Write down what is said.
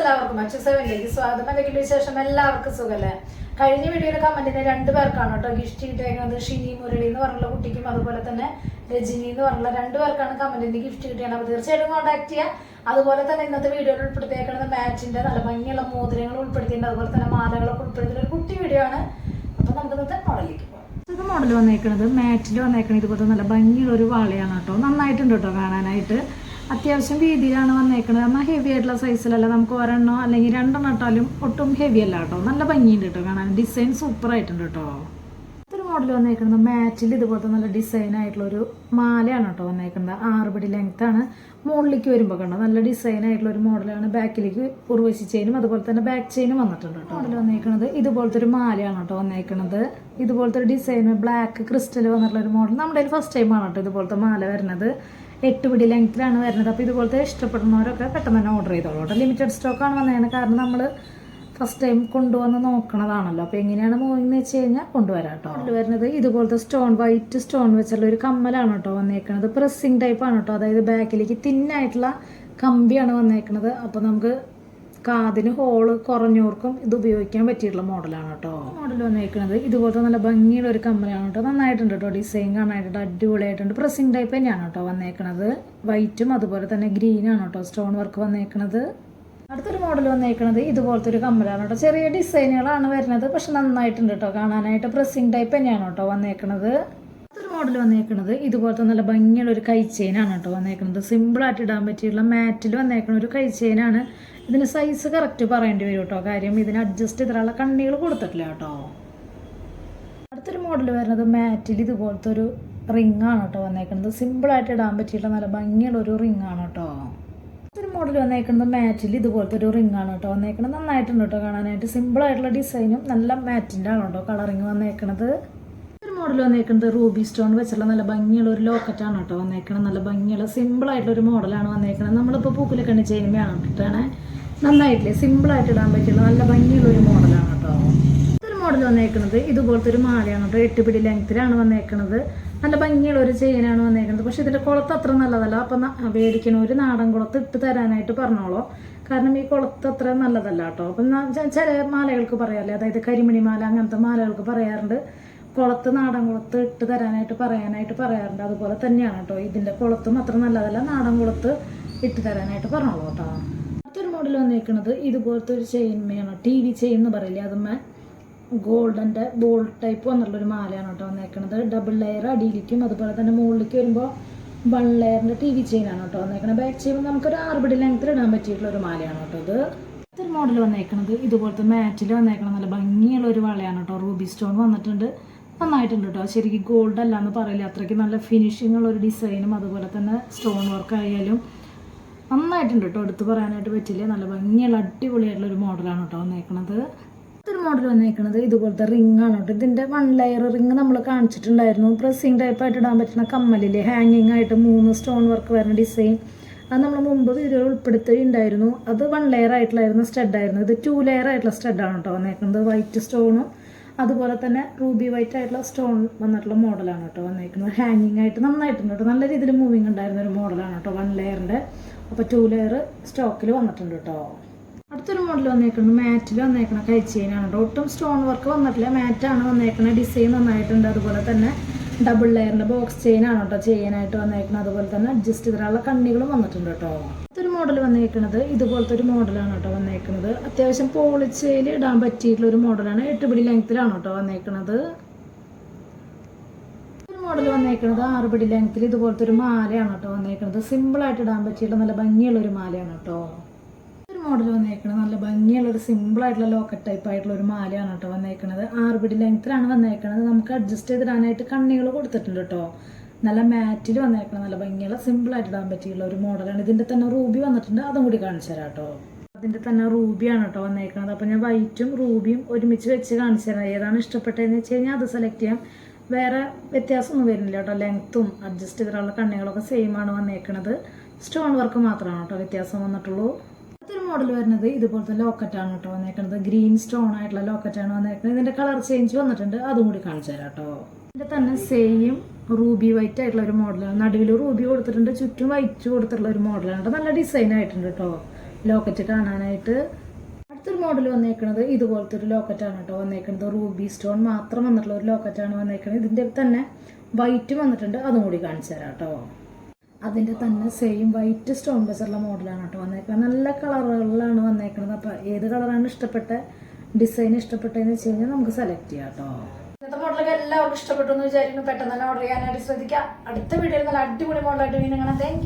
എല്ലാവർക്കും. അച്ഛൻ സെവനിലേക്ക് സ്വാഗതം. എന്തെങ്കിലും വിശേഷം? എല്ലാവർക്കും സുഖല്ലേ? കഴിഞ്ഞ വീഡിയോയിലെ കമന്റിന് രണ്ട് പേർക്കാണ് കേട്ടോ. ഗിഫ്റ്റ് കിട്ടിയേക്കുന്നത് ഷിനി മുരളി എന്ന് പറഞ്ഞുള്ള കുട്ടിക്കും അതുപോലെ തന്നെ രജനി എന്ന് പറഞ്ഞുള്ള രണ്ട് പേർക്കാണ് കമന്റിന് ഗിഫ്റ്റ് കിട്ടിയത് അപ്പോൾ തീർച്ചയായിട്ടും കോൺടാക്ട് ചെയ്യുക അതുപോലെ തന്നെ ഇന്നത്തെ വീഡിയോയിൽ ഉൾപ്പെടുത്തിയേക്കുന്നത് മാച്ചിന്റെ നല്ല ഭംഗിയുള്ള മോതിരങ്ങൾ ഉൾപ്പെടുത്തിയിട്ടുണ്ട്. അതുപോലെ തന്നെ മാലകളൊക്കെ ഉൾപ്പെടുത്തിയ ഒരു കുട്ടി വീഡിയോ ആണ്. അപ്പോൾ നമുക്ക് ഇന്നത്തെ മോഡലിലേക്ക് പോകാം ഇത് മോഡൽ വന്നേക്കുന്നത് മാറ്റിൽ വന്നേക്കുന്നത് ഇതുപോലത്തെ നല്ല ഭംഗിയുള്ള ഒരു വാളയാണ് കേട്ടോ. നന്നായിട്ടുണ്ട് കേട്ടോ കാണാനായിട്ട്. അത്യാവശ്യം വീതിയിലാണ് വന്നേക്കുന്നത് എന്നാൽ ഹെവി ആയിട്ടുള്ള സൈസിലല്ല നമുക്ക് ഒരെണ്ണോ അല്ലെങ്കിൽ രണ്ടെണ്ണം ഇട്ടാലും ഒട്ടും ഹെവി അല്ല കേട്ടോ. നല്ല ഭംഗിയുണ്ട് കേട്ടോ കാണാൻ. ഡിസൈൻ സൂപ്പർ ആയിട്ടുണ്ട് കേട്ടോ. ഇതൊരു മോഡൽ വന്നേക്കുന്നത് മാച്ചിൽ ഇതുപോലത്തെ നല്ല ഡിസൈൻ ആയിട്ടുള്ള ഒരു മാലയാണ് കേട്ടോ വന്നേക്കുന്നത് ആറ് പിടി ലെങ്ത് ആണ്. മുകളിലേക്ക് വരുമ്പോൾ കണ്ടോ? നല്ല ഡിസൈൻ ആയിട്ടുള്ള ഒരു മോഡലാണ് ബാക്കിലേക്ക് ഉർവശി ചെയിനും അതുപോലെ തന്നെ ബാക്ക് ചെയിനും വന്നിട്ടുണ്ട് കേട്ടോ. മോഡൽ വന്നേക്കുന്നത് ഇതുപോലത്തെ ഒരു മാലയാണ് കേട്ടോ വന്നേക്കുന്നത് ഇതുപോലത്തെ ഒരു ഡിസൈൻ ബ്ലാക്ക് ക്രിസ്റ്റൽ വന്നിട്ടുള്ള ഒരു മോഡൽ നമ്മുടെ ഫസ്റ്റ് ടൈമാണ് കേട്ടോ ഇതുപോലത്തെ മാല വരുന്നത്. എട്ട് പിടി ലെങ്ത്തിലാണ് വരുന്നത്. അപ്പോൾ ഇതുപോലത്തെ ഇഷ്ടപ്പെടുന്നവരൊക്കെ പെട്ടെന്ന് തന്നെ ഓർഡർ ചെയ്തോളൂ കേട്ടോ. ലിമിറ്റഡ് സ്റ്റോക്കാണ് വന്നതാണ് കാരണം നമ്മൾ ഫസ്റ്റ് ടൈം കൊണ്ടുവന്ന് നോക്കണതാണല്ലോ. അപ്പോൾ എങ്ങനെയാണ് മൂവിങ് എന്ന് വെച്ച് കഴിഞ്ഞാൽ കൊണ്ടുവരാം കേട്ടോ. കൊണ്ടുവരുന്നത് ഇതുപോലത്തെ സ്റ്റോൺ വൈറ്റ് സ്റ്റോൺ വെച്ചുള്ള ഒരു കമ്മലാണ് കേട്ടോ വന്നേക്കുന്നത് പ്രസ്സിങ് ടൈപ്പാണ് കേട്ടോ. അതായത് ബാക്കിലേക്ക് തിന്നായിട്ടുള്ള കമ്പിയാണ് വന്നേക്കുന്നത് അപ്പോൾ നമുക്ക് കാതിന് ഹോൾ കുറഞ്ഞവർക്കും ഇത് ഉപയോഗിക്കാൻ പറ്റിയിട്ടുള്ള മോഡലാണ് കേട്ടോ മോഡൽ വന്നേക്കുന്നത് ഇതുപോലത്തെ നല്ല ഭംഗിയുള്ള ഒരു കമ്മലാണ് കേട്ടോ നന്നായിട്ടുണ്ട് കേട്ടോ ഡിസൈൻ കാണാനായിട്ട്. അടിപൊളിയായിട്ടുണ്ട്. പ്രസ്സിങ് ടൈപ്പ് തന്നെയാണ് കേട്ടോ വന്നേക്കുന്നത് വൈറ്റും അതുപോലെ തന്നെ ഗ്രീനാണ് കേട്ടോ സ്റ്റോൺ വർക്ക് വന്നേക്കുന്നത് അടുത്തൊരു മോഡൽ വന്നേക്കുന്നത് ഇതുപോലത്തെ ഒരു കമ്മലാണ് കേട്ടോ ചെറിയ ഡിസൈനുകളാണ് വരുന്നത്. പക്ഷെ നന്നായിട്ടുണ്ട് കേട്ടോ കാണാനായിട്ട്. പ്രസ്സിങ് ടൈപ്പ് തന്നെയാണ് കേട്ടോ വന്നേക്കുന്നത് അടുത്തൊരു മോഡൽ വന്നേക്കുന്നത് ഇതുപോലത്തെ നല്ല ഭംഗിയുള്ള ഒരു കൈ ചെയിനാണ് കേട്ടോ വന്നേക്കുന്നത് സിമ്പിളായിട്ട് ഇടാൻ പറ്റിയുള്ള മാറ്റിൽ വന്നേക്കുന്ന ഒരു കൈ ചെയിനാണ് ഇതിന് സൈസ് കറക്റ്റ് പറയേണ്ടി വരും കേട്ടോ. കാര്യം ഇതിന് അഡ്ജസ്റ്റ് ചെയ്തിട്ടുള്ള കണ്ണികൾ കൊടുത്തിട്ടില്ല കേട്ടോ. അടുത്തൊരു മോഡൽ വരുന്നത് മാറ്റിൽ ഇതുപോലത്തെ ഒരു റിംഗ് ആണ് കേട്ടോ വന്നേക്കുന്നത് സിമ്പിളായിട്ട് ഇടാൻ പറ്റിയിട്ടുള്ള നല്ല ഭംഗിയുള്ള ഒരു റിംഗ് ആണ് കേട്ടോ. അടുത്തൊരു മോഡൽ വന്നേക്കുന്നത് മാറ്റിൽ ഇതുപോലത്തെ ഒരു റിംഗ് ആണ് കേട്ടോ വന്നേക്കുന്നത് നന്നായിട്ടുണ്ട് കേട്ടോ കാണാനായിട്ട്. സിമ്പിളായിട്ടുള്ള ഡിസൈനും നല്ല മാറ്റിന്റെ ആണ് കേട്ടോ കളറിങ് വന്നേക്കുന്നത് മോഡൽ വന്നേക്കുന്നത് റൂബി സ്റ്റോൺ വെച്ചുള്ള നല്ല ഭംഗിയുള്ള ഒരു ലോക്കറ്റാണ് കേട്ടോ വന്നേക്കുന്നത് നല്ല ഭംഗിയുള്ള സിമ്പിൾ ആയിട്ടുള്ള ഒരു മോഡലാണ് വന്നേക്കുന്നത് നമ്മളിപ്പോൾ പൂക്കിലൊക്കെ ചെയ്യുമ്പോഴാണ് ഇട്ടിട്ടാണ് നന്നായിട്ടില്ലേ? സിമ്പിൾ ആയിട്ട് ഇടാൻ പറ്റിയുള്ള നല്ല ഭംഗിയുള്ള ഒരു മോഡലാണ് കേട്ടോ. മോഡൽ വന്നേക്കുന്നത് ഇതുപോലത്തെ ഒരു മാലയാണ് കേട്ടോ. എട്ട് പിടി ലെങ്ത്തിലാണ് വന്നേക്കുന്നത് നല്ല ഭംഗിയുള്ള ഒരു ചെയിനാണ് വന്നേക്കുന്നത് പക്ഷെ ഇതിന്റെ കുളത്ത് അത്ര നല്ലതല്ല. അപ്പം മേടിക്കണ ഒരു നാടൻ കുളത്ത് ഇട്ട് തരാനായിട്ട് പറഞ്ഞോളൂ. കാരണം ഈ കുളത്ത് അത്ര നല്ലതല്ല കേട്ടോ. അപ്പം ചില മാലകൾക്ക് പറയാറില്ലേ? അതായത് കരിമണി മാല അങ്ങനത്തെ മാലകൾക്ക് പറയാറുണ്ട്. കുളത്ത് നാടൻ കുളത്ത് ഇട്ട് തരാനായിട്ട് പറയാനായിട്ട് പറയാറുണ്ട്. അതുപോലെ തന്നെയാണ് കേട്ടോ ഇതിന്റെ കുളത്തും മാത്രം നല്ലതല്ല നാടൻ കുളത്ത് ഇട്ട് തരാനായിട്ട് പറഞ്ഞോളൂ കേട്ടോ അടുത്തൊരു മോഡൽ വന്നിരിക്കുന്നത് ഇതുപോലത്തെ ഒരു ചെയിൻമയാണ് ടി വി ചെയിൻ എന്ന് പറയില്ലേ അതുമ്മേ ഗോൾഡന്റെ ബോൾ ടൈപ്പ് വന്നിട്ടുള്ളൊരു മാലയാണ് കേട്ടോ വന്നേക്കണത്. ഡബിൾ ലെയർ അടിയിലേക്കും അതുപോലെ തന്നെ മുകളിലേക്ക് വരുമ്പോൾ വൺ ലെയറിന്റെ ടി വി ചെയിനാണ് കേട്ടോ വന്നേക്കണത്. ബാക്ക് ചെയ്യുമ്പോൾ നമുക്കൊരു ആറുപടി ലെങ്ത്തിൽ ഇടാൻ പറ്റിയിട്ടുള്ള ഒരു മാലയാണ് കേട്ടോ ഇത്. ഇതൊരു മോഡൽ വന്നേക്കണത് ഇതുപോലത്തെ മാറ്റിൽ വന്നേക്കണം നല്ല ഭംഗിയുള്ള ഒരു വളയാണ് കേട്ടോ റൂബി സ്റ്റോൺ വന്നിട്ടുണ്ട്. നന്നായിട്ടുണ്ട് കേട്ടോ ശരിക്കും ഗോൾഡ് അല്ല എന്ന് പറയില്ല അത്രയ്ക്ക് നല്ല ഫിനിഷിംഗ് ഉള്ള ഒരു ഡിസൈനും അതുപോലെ തന്നെ സ്റ്റോൺ വർക്ക് ആയാലും നന്നായിട്ടുണ്ട് കേട്ടോ എടുത്ത് പറയാനായിട്ട് പറ്റില്ല. നല്ല ഭംഗിയുള്ള അടിപൊളിയായിട്ടുള്ള ഒരു മോഡലാണ് കേട്ടോ വന്നേക്കണത്. അടുത്തൊരു മോഡൽ വന്നേക്കുന്നത് ഇതുപോലത്തെ റിംഗ് ആണ് കേട്ടോ ഇതിന്റെ വൺ ലെയർ റിംഗ് നമ്മൾ കാണിച്ചിട്ടുണ്ടായിരുന്നു. പ്രസ്സിങ് ടൈപ്പായിട്ട് ഇടാൻ പറ്റുന്ന കമ്മലില്ലേ ഹാങ്ങിങ് ആയിട്ട് മൂന്ന് സ്റ്റോൺ വർക്ക് വരുന്ന ഡിസൈൻ അത് നമ്മൾ മുമ്പ് വീഡിയോ ഉൾപ്പെടുത്തിയിട്ടുണ്ടായിരുന്നു. അത് വൺ ലെയർ ആയിട്ടുള്ളായിരുന്നു സ്റ്റഡായിരുന്നു ഇത് ടു ലെയർ ആയിട്ടുള്ള സ്റ്റഡാണ് കേട്ടോ വന്നേക്കുന്നത് വൈറ്റ് സ്റ്റോണും അതുപോലെ തന്നെ റൂബി വൈറ്റ് ആയിട്ടുള്ള സ്റ്റോൺ വന്നിട്ടുള്ള മോഡലാണ് കേട്ടോ വന്നിരിക്കുന്നത് ഹാങ്ങിങ് ആയിട്ട് നന്നായിട്ടുണ്ട് കേട്ടോ. നല്ല രീതിയിൽ മൂവിങ് ഉണ്ടായിരുന്ന ഒരു മോഡലാണ് കേട്ടോ വൺ ലെയറിന്റെ അപ്പോൾ ടു ലെയർ സ്റ്റോക്കിൽ വന്നിട്ടുണ്ട് കേട്ടോ. അടുത്തൊരു മോഡൽ വന്നേക്കുന്നത് മാറ്റിൽ വന്നേക്കണ കഴിച്ചാണ് കേട്ടോ. ഒട്ടും സ്റ്റോൺ വർക്ക് വന്നിട്ടില്ല. മാറ്റാണ് വന്നേക്കണ ഡിസൈൻ നന്നായിട്ടുണ്ട്. അതുപോലെ തന്നെ ഡബിൾ ലെയറിന്റെ ബോക്സ് ചെയിനാണ് കേട്ടോ ചെയ്യാനായിട്ട് വന്നേക്കുന്നത്. അതുപോലെ തന്നെ അഡ്ജസ്റ്റ് ചെയ്തിട്ടുള്ള കണ്ണികളും വന്നിട്ടുണ്ട് കേട്ടോ. മോഡൽ വന്നേക്കുന്നത് ഇതുപോലത്തെ ഒരു മോഡലാണ് കേട്ടോ വന്നേക്കുന്നത് അത്യാവശ്യം പോളിച്ചയിൽ ഇടാൻ പറ്റിയിട്ടുള്ള ഒരു മോഡലാണ് എട്ട് പിടി ലെങ്ത്തിലാണ് കേട്ടോ വന്നേക്കുന്നത് മോഡൽ വന്നേക്കുന്നത് ആറ് പിടി ലെങ്ത്തിൽ ഇതുപോലത്തെ ഒരു മാലയാണ് കേട്ടോ വന്നേക്കുന്നത് സിമ്പിൾ ആയിട്ട് ഇടാൻ പറ്റിയുള്ള നല്ല ഭംഗിയുള്ള ഒരു മാലയാണ് കേട്ടോ. ഒരു മോഡൽ വന്നേക്കുന്നത് നല്ല ഭംഗിയുള്ള ഒരു സിമ്പിൾ ആയിട്ടുള്ള ലോക്കറ്റ് ടൈപ്പ് ആയിട്ടുള്ള ഒരു മാലയാണ് കേട്ടോ വന്നേക്കുന്നത് ആറ് പിടി ലെങ്ത്തിലാണ് വന്നേക്കുന്നത് നമുക്ക് അഡ്ജസ്റ്റ് ചെയ്തിടാനായിട്ട് കണ്ണികൾ കൊടുത്തിട്ടുണ്ട് കേട്ടോ. നല്ല മാറ്റിൽ വന്നേക്കണം നല്ല ഭംഗിയുള്ള സിമ്പിൾ ആയിട്ട് ഇടാൻ പറ്റിയുള്ള ഒരു മോഡലാണ് ഇതിന്റെ തന്നെ റൂബി വന്നിട്ടുണ്ട്. അതും കൂടി കാണിച്ചു തരാം കേട്ടോ. അതിന്റെ തന്നെ റൂബിയാണ് കേട്ടോ വന്നേക്കുന്നത് അപ്പോൾ ഞാൻ വൈറ്റും റൂബിയും ഒരുമിച്ച് വെച്ച് കാണിച്ചു തരാം. ഏതാണ് ഇഷ്ടപ്പെട്ടതെന്ന് വെച്ച് കഴിഞ്ഞാൽ അത് സെലക്ട് ചെയ്യാം. വേറെ വ്യത്യാസമൊന്നും വരുന്നില്ല കേട്ടോ. ലെങ്ത്തും അഡ്ജസ്റ്റ് ചെയ്തിട്ടുള്ള കണ്ണികളൊക്കെ സെയിം ആണ് വന്നേക്കുന്നത് സ്റ്റോൺ വർക്ക് മാത്രമാണ് കേട്ടോ വ്യത്യാസം വന്നിട്ടുള്ളൂ. അടുത്തൊരു മോഡൽ വരുന്നത് ഇതുപോലത്തെ ലോക്കറ്റ് ആണ് കേട്ടോ വന്നേക്കുന്നത് ഗ്രീൻ സ്റ്റോൺ ആയിട്ടുള്ള ലോക്കറ്റ് ആണ് വന്നേക്കുന്നത് ഇതിന്റെ കളർ ചേഞ്ച് വന്നിട്ടുണ്ട്. അതും കൂടി കാണിച്ചു തരാം കേട്ടോ. ഇതിന്റെ തന്നെ സെയിം റൂബി വൈറ്റ് ആയിട്ടുള്ള ഒരു മോഡലാണ് നടുവിൽ റൂബി കൊടുത്തിട്ടുണ്ട് ചുറ്റും വൈറ്റ് കൊടുത്തിട്ടുള്ള ഒരു മോഡലാണ് നല്ല ഡിസൈൻ ആയിട്ടുണ്ട് കേട്ടോ ലോക്കറ്റ് കാണാനായിട്ട്. അടുത്തൊരു മോഡൽ വന്നേക്കുന്നത് ഇതുപോലത്തെ ഒരു ലോക്കറ്റാണ് കേട്ടോ വന്നേക്കുന്നത് റൂബി സ്റ്റോൺ മാത്രം വന്നിട്ടുള്ള ഒരു ലോക്കറ്റാണ് വന്നേക്കുന്നത് ഇതിന്റെ തന്നെ വൈറ്റ് വന്നിട്ടുണ്ട്. അതും കൂടി കാണിച്ചു തരാം കേട്ടോ അതിന്റെ തന്നെ സെയിം വൈറ്റ് സ്റ്റോൺ ബേസുള്ള മോഡലാണ് കേട്ടോ വന്നേക്കുന്നത് നല്ല കളറുകളിലാണ് വന്നേക്കുന്നത് അപ്പോൾ ഏത് കളറാണ് ഇഷ്ടപ്പെട്ട? ഡിസൈൻ ഇഷ്ടപ്പെട്ടതെന്ന് വെച്ച് കഴിഞ്ഞാൽ നമുക്ക് സെലക്ട് ചെയ്യാം കേട്ടോ ഇന്നത്തെ മോഡലൊക്കെ എല്ലാവർക്കും ഇഷ്ടപ്പെട്ടു എന്ന് വിചാരിക്കുന്നു. പെട്ടെന്ന് തന്നെ ഓർഡർ ചെയ്യാനായിട്ട് ശ്രദ്ധിക്കുക അടുത്ത വീഡിയോയിൽ നല്ല അടിപൊളി മോഡലായിട്ട് വീണ്ടും കാണാം. താങ്ക്